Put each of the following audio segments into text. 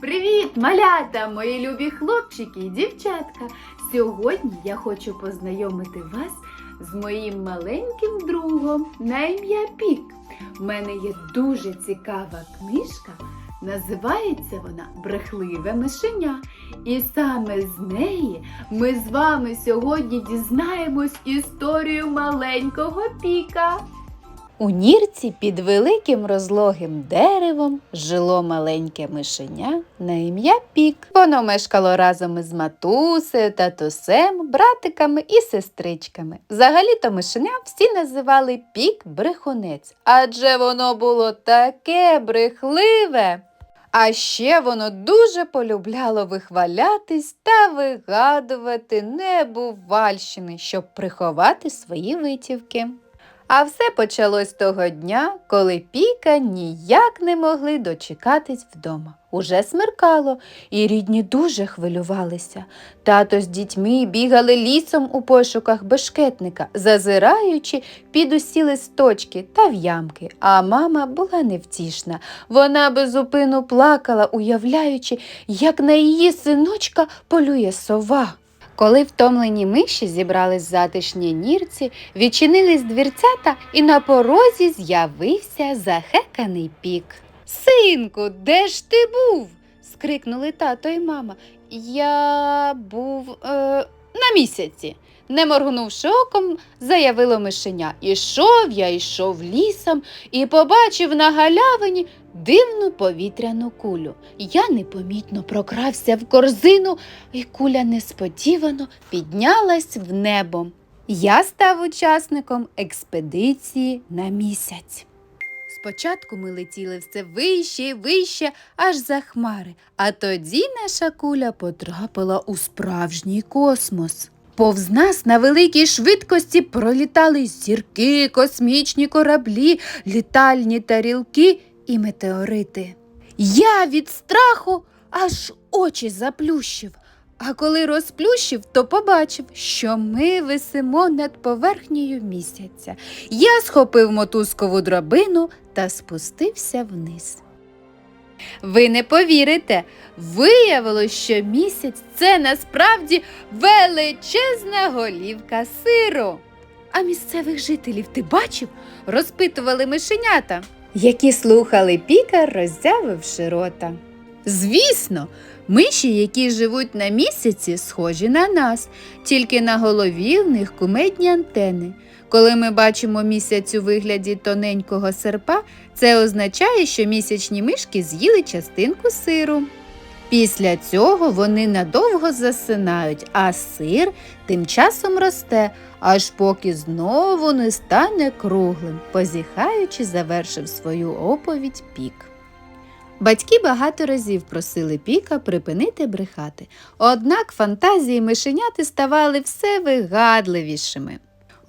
Привіт, малята, мої любі хлопчики і дівчатка! Сьогодні я хочу познайомити вас з моїм маленьким другом на ім'я Пік. У мене є дуже цікава книжка. Називається вона Брехливе мишеня. І саме з неї ми з вами сьогодні дізнаємось історію маленького піка. У нірці під великим розлогим деревом жило маленьке мишеня на ім'я Пік. Воно мешкало разом із матусею, татусем, братиками і сестричками. Взагалі-то мишеня всі називали Пік брехунець, адже воно було таке брехливе. А ще воно дуже полюбляло вихвалятись та вигадувати небувальщини, щоб приховати свої витівки. А все почалось того дня, коли Піка ніяк не могли дочекатись вдома. Уже смеркало, і рідні дуже хвилювалися. Тато з дітьми бігали лісом у пошуках бешкетника, зазираючи під усі листочки та в ямки. А мама була невтішна. Вона безупину плакала, уявляючи, як на її синочка полює сова. Коли втомлені миші зібрались в затишній нірці, відчинились дверцята, і на порозі з'явився захеканий пік. Синку, де ж ти був? скрикнули тато і мама. Я був е, на місяці. Не моргнувши оком, заявило мишеня. Ішов я, йшов лісом і побачив на галявині дивну повітряну кулю. Я непомітно прокрався в корзину, і куля несподівано піднялась в небо. Я став учасником експедиції на місяць. Спочатку ми летіли все вище і вище, аж за хмари, а тоді наша куля потрапила у справжній космос. Повз нас на великій швидкості пролітали зірки, космічні кораблі, літальні тарілки і метеорити. Я від страху аж очі заплющив. А коли розплющив, то побачив, що ми висимо над поверхнею місяця. Я схопив мотузкову драбину та спустився вниз. Ви не повірите, виявилось, що місяць це насправді величезна голівка сиру. А місцевих жителів ти бачив? розпитували мишенята, які слухали піка, роззявивши рота. Звісно, миші, які живуть на місяці, схожі на нас, тільки на голові в них кумедні антени. Коли ми бачимо місяць у вигляді тоненького серпа, це означає, що місячні мишки з'їли частинку сиру. Після цього вони надовго засинають, а сир тим часом росте, аж поки знову не стане круглим, позіхаючи, завершив свою оповідь пік. Батьки багато разів просили Піка припинити брехати, однак фантазії мишеняти ставали все вигадливішими.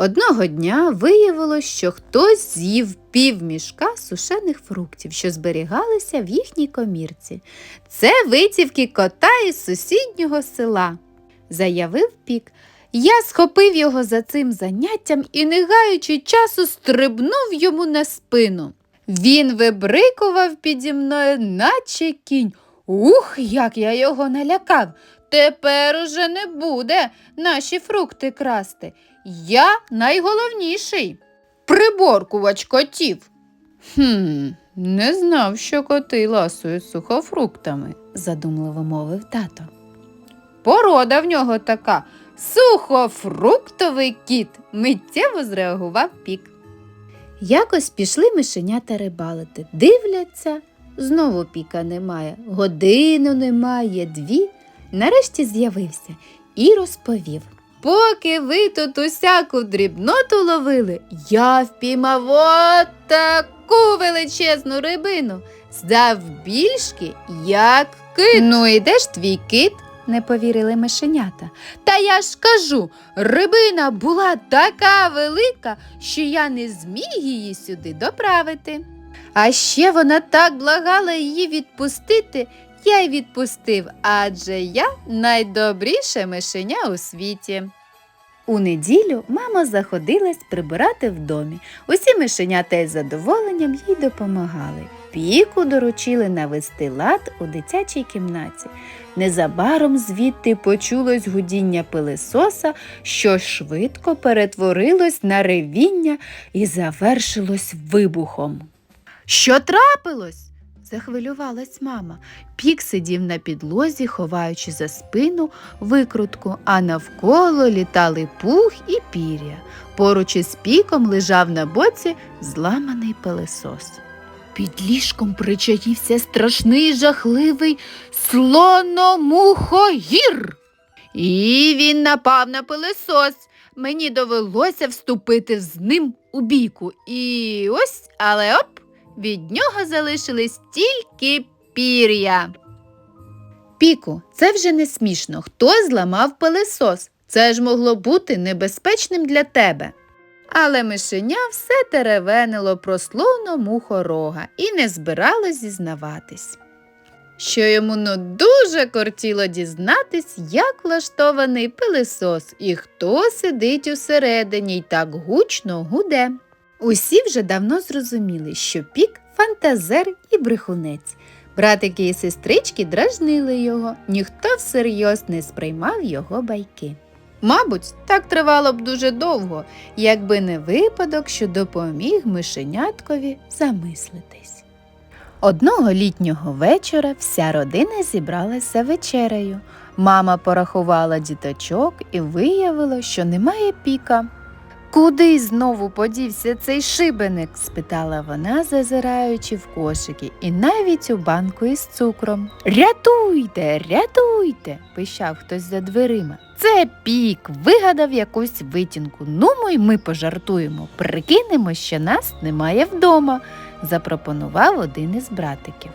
Одного дня виявилось, що хтось з'їв півмішка сушених фруктів, що зберігалися в їхній комірці. Це витівки кота із сусіднього села, заявив Пік. Я схопив його за цим заняттям і, не гаючи часу, стрибнув йому на спину. Він вибрикував піді мною, наче кінь. Ух, як я його налякав. Тепер уже не буде наші фрукти красти. Я найголовніший. Приборкувач котів. Хм, не знав, що коти ласують сухофруктами, задумливо мовив тато. Порода в нього така сухофруктовий кіт, миттєво зреагував пік. Якось пішли мишенята рибалити. Дивляться, знову піка немає, годину немає, дві. Нарешті з'явився і розповів. Поки ви тут усяку дрібноту ловили, я впіймав отаку величезну рибину, завбільшки, як кит. Ну і де ж твій кит? не повірили мишенята. Та я ж кажу, рибина була така велика, що я не зміг її сюди доправити. А ще вона так благала її відпустити, я й відпустив, адже я найдобріше мишеня у світі. У неділю мама заходилась прибирати в домі. Усі мишенята із задоволенням їй допомагали. Піку доручили навести лад у дитячій кімнаті. Незабаром звідти почулось гудіння пилисоса, що швидко перетворилось на ревіння і завершилось вибухом. Що трапилось? захвилювалась мама. Пік сидів на підлозі, ховаючи за спину викрутку, а навколо літали пух і пір'я. Поруч із піком лежав на боці зламаний пилисос. Під ліжком причаївся страшний жахливий слономухогір. І він напав на пилисос. Мені довелося вступити з ним у бійку. І ось, але оп, від нього залишились тільки пір'я. Піку, це вже не смішно. Хто зламав пилисос? Це ж могло бути небезпечним для тебе. Але мишеня все теревенило про слону мухорога і не збиралось зізнаватись. Що йому ну дуже кортіло дізнатись, як влаштований пилисос і хто сидить усередині й так гучно гуде. Усі вже давно зрозуміли, що пік фантазер і брехунець. Братики і сестрички дражнили його, ніхто всерйоз не сприймав його байки. Мабуть, так тривало б дуже довго, якби не випадок, що допоміг мишеняткові замислитись. Одного літнього вечора вся родина зібралась за вечерею. Мама порахувала діточок і виявила, що немає піка. Куди знову подівся цей шибеник? спитала вона, зазираючи в кошики, і навіть у банку із цукром. Рятуйте, рятуйте, пищав хтось за дверима. Це пік, вигадав якусь витінку. Ну, й ми пожартуємо, прикинемо, що нас немає вдома, запропонував один із братиків.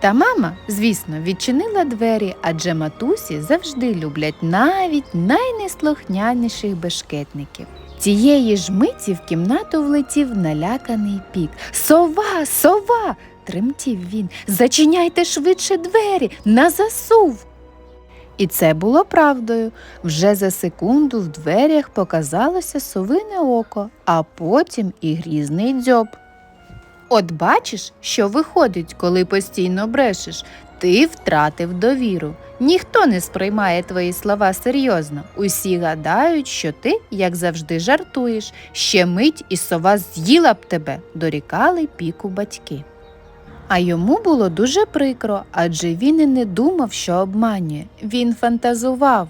Та мама, звісно, відчинила двері, адже матусі завжди люблять навіть найнеслухняніших бешкетників. Тієї ж миті в кімнату влетів наляканий пік. Сова, сова. тремтів він. Зачиняйте швидше двері, на засув. І це було правдою. Вже за секунду в дверях показалося совине око, а потім і грізний дзьоб. От бачиш, що виходить, коли постійно брешеш. Ти втратив довіру. Ніхто не сприймає твої слова серйозно. Усі гадають, що ти, як завжди, жартуєш. Ще мить і сова з'їла б тебе, дорікали піку батьки. А йому було дуже прикро, адже він і не думав, що обманює. Він фантазував.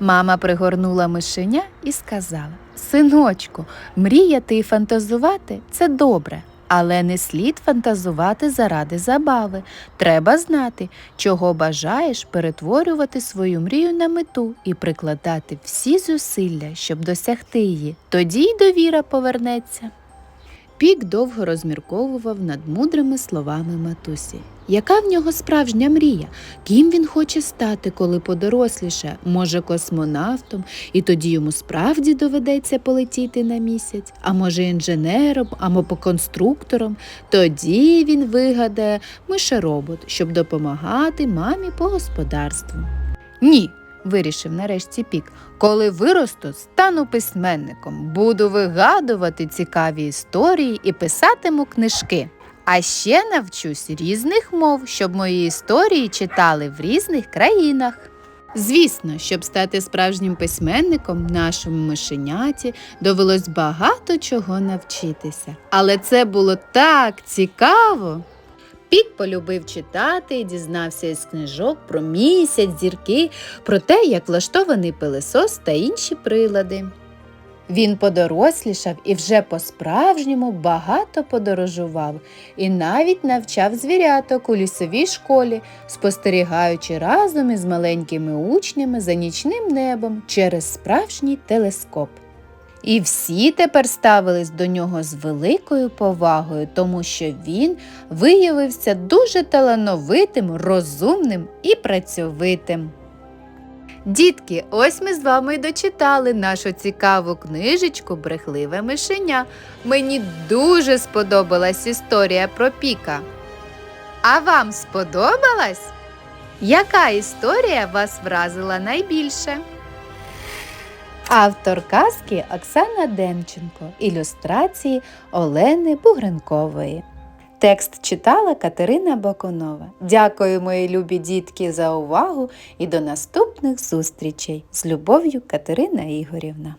Мама пригорнула мишеня і сказала Синочку, мріяти і фантазувати це добре, але не слід фантазувати заради забави. Треба знати, чого бажаєш перетворювати свою мрію на мету і прикладати всі зусилля, щоб досягти її. Тоді й довіра повернеться. Пік довго розмірковував над мудрими словами матусі. Яка в нього справжня мрія? Ким він хоче стати, коли подоросліше? Може, космонавтом, і тоді йому справді доведеться полетіти на місяць, а може, інженером, або конструктором. Тоді він вигадає мишеробот, щоб допомагати мамі по господарству. Ні, вирішив нарешті пік. Коли виросту, стану письменником, буду вигадувати цікаві історії і писатиму книжки. А ще навчусь різних мов, щоб мої історії читали в різних країнах. Звісно, щоб стати справжнім письменником, нашому мишеняті довелось багато чого навчитися. Але це було так цікаво. Пік полюбив читати і дізнався із книжок про місяць, зірки, про те, як влаштований пилисос та інші прилади. Він подорослішав і вже по-справжньому багато подорожував і навіть навчав звіряток у лісовій школі, спостерігаючи разом із маленькими учнями за нічним небом через справжній телескоп. І всі тепер ставились до нього з великою повагою, тому що він виявився дуже талановитим, розумним і працьовитим. Дітки, ось ми з вами й дочитали нашу цікаву книжечку Брехливе мишеня. Мені дуже сподобалась історія про Піка. А вам сподобалась? Яка історія вас вразила найбільше? Автор казки Оксана Демченко, ілюстрації Олени Бугренкової. Текст читала Катерина Бакунова. Дякую, мої любі дітки, за увагу і до наступних зустрічей. З любов'ю Катерина Ігорівна.